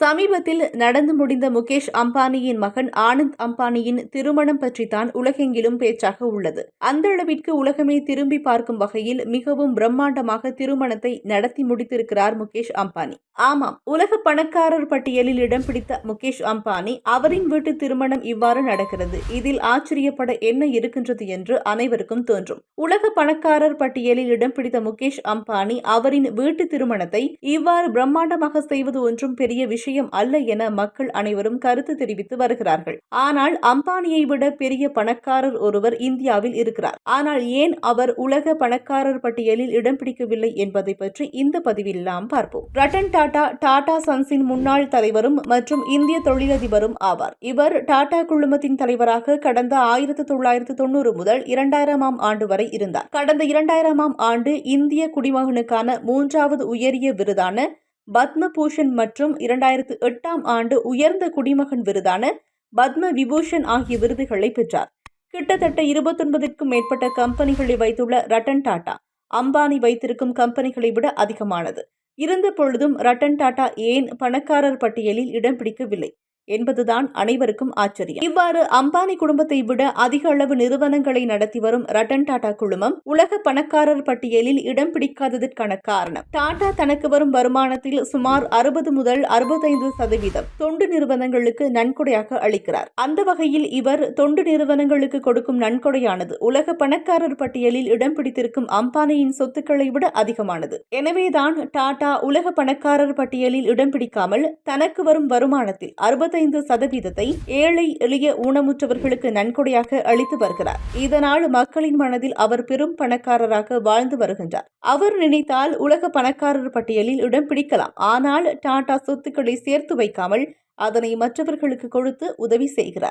சமீபத்தில் நடந்து முடிந்த முகேஷ் அம்பானியின் மகன் ஆனந்த் அம்பானியின் திருமணம் பற்றித்தான் உலகெங்கிலும் பேச்சாக உள்ளது. அந்த அளவிற்கு உலகமே திரும்பி பார்க்கும் வகையில் மிகவும் பிரம்மாண்டமாக திருமணத்தை நடத்தி முடித்திருக்கிறார் முகேஷ் அம்பானி. ஆமாம் உலக பணக்காரர் பட்டியலில் இடம் பிடித்த முகேஷ் அம்பானி அவரின் வீட்டு திருமணம் இவ்வாறு நடக்கிறது. இதில் ஆச்சரியப்பட என்ன இருக்கின்றது என்று அனைவருக்கும் தோன்றும். உலக பணக்காரர் பட்டியலில் இடம் பிடித்த முகேஷ் அம்பானி அவரின் வீட்டு திருமணத்தை இவ்வாறு பிரம்மாண்டமாக செய்வது ஒன்றும் பெரிய விஷயம் அல்ல என மக்கள் அனைவரும் கருத்து தெரிவித்து வருகிறார்கள். ஆனால் அம்பானியை விட பெரிய பணக்காரர் ஒருவர் இந்தியாவில் இருக்கிறார். ஆனால் ஏன் அவர் உலக பணக்காரர் பட்டியலில் இடம் பிடிக்கவில்லை என்பதை பற்றி இந்த பதிவில் நாம் பார்ப்போம். ரட்டன் டாடா டாடா சன்ஸின் முன்னாள் தலைவரும் மற்றும் இந்திய தொழிலதிபரும் ஆவார். இவர் டாடா குழுமத்தின் தலைவராக கடந்த ஆயிரத்தி தொள்ளாயிரத்து தொண்ணூறு முதல் இரண்டாயிரமாம் ஆண்டு வரை இருந்தார். கடந்த இரண்டாயிரமாம் ஆண்டு இந்திய குடிமகனுக்கான மூன்றாவது உயரிய விருதான பத்மபூஷன் மற்றும் இரண்டாயிரத்து எட்டாம் ஆண்டு உயர்ந்த குடிமகன் விருதான பத்ம விபூஷன் ஆகிய விருதுகளை பெற்றார். கிட்டத்தட்ட இருபத்தொன்பதிற்கும் மேற்பட்ட கம்பெனிகளை வைத்துள்ள ரட்டன் டாடா அம்பானி வைத்திருக்கும் கம்பெனிகளை விட அதிகமானது. இருந்த பொழுதும் ரட்டன் டாடா ஏன் பணக்காரர் பட்டியலில் இடம் பிடிக்கவில்லை? என்பதுதான் அனைவருக்கும் ஆச்சரியம். இவ்வாறு அம்பானி குடும்பத்தை விட அதிக அளவு நிறுவனங்களை நடத்தி வரும் ரட்டன் டாடா குழுமம் உலக பணக்காரர் பட்டியலில் இடம் பிடிக்காததற்கான காரணம். டாடா தனக்கு வரும் வருமானத்தில் சுமார் அறுபது முதல் அறுபத்தைந்து சதவீதம் தொண்டு நிறுவனங்களுக்கு நன்கொடையாக அளிக்கிறார். அந்த வகையில் இவர் தொண்டு நிறுவனங்களுக்கு கொடுக்கும் நன்கொடையானது உலக பணக்காரர் பட்டியலில் இடம் பிடித்திருக்கும் அம்பானியின் சொத்துக்களை விட அதிகமானது. எனவேதான் டாடா உலக பணக்காரர் பட்டியலில் இடம் பிடிக்காமல் தனக்கு வரும் வருமானத்தில் அறுபத்தைந்து சதவீதத்தை ஏழை எளிய ஊனமுற்றவர்களுக்கு நன்கொடையாக அளித்து வருகிறார். இதனால் மக்களின் மனதில் அவர் பெரும் பணக்காரராக வாழ்ந்து வருகின்றார். அவர் நினைத்தால் உலக பணக்காரர் பட்டியலில் இடம் பிடிக்கலாம். ஆனால் டாடா சொத்துக்களை சேர்த்து வைக்காமல் அதனை மற்றவர்களுக்கு கொடுத்து உதவி செய்கிறார்.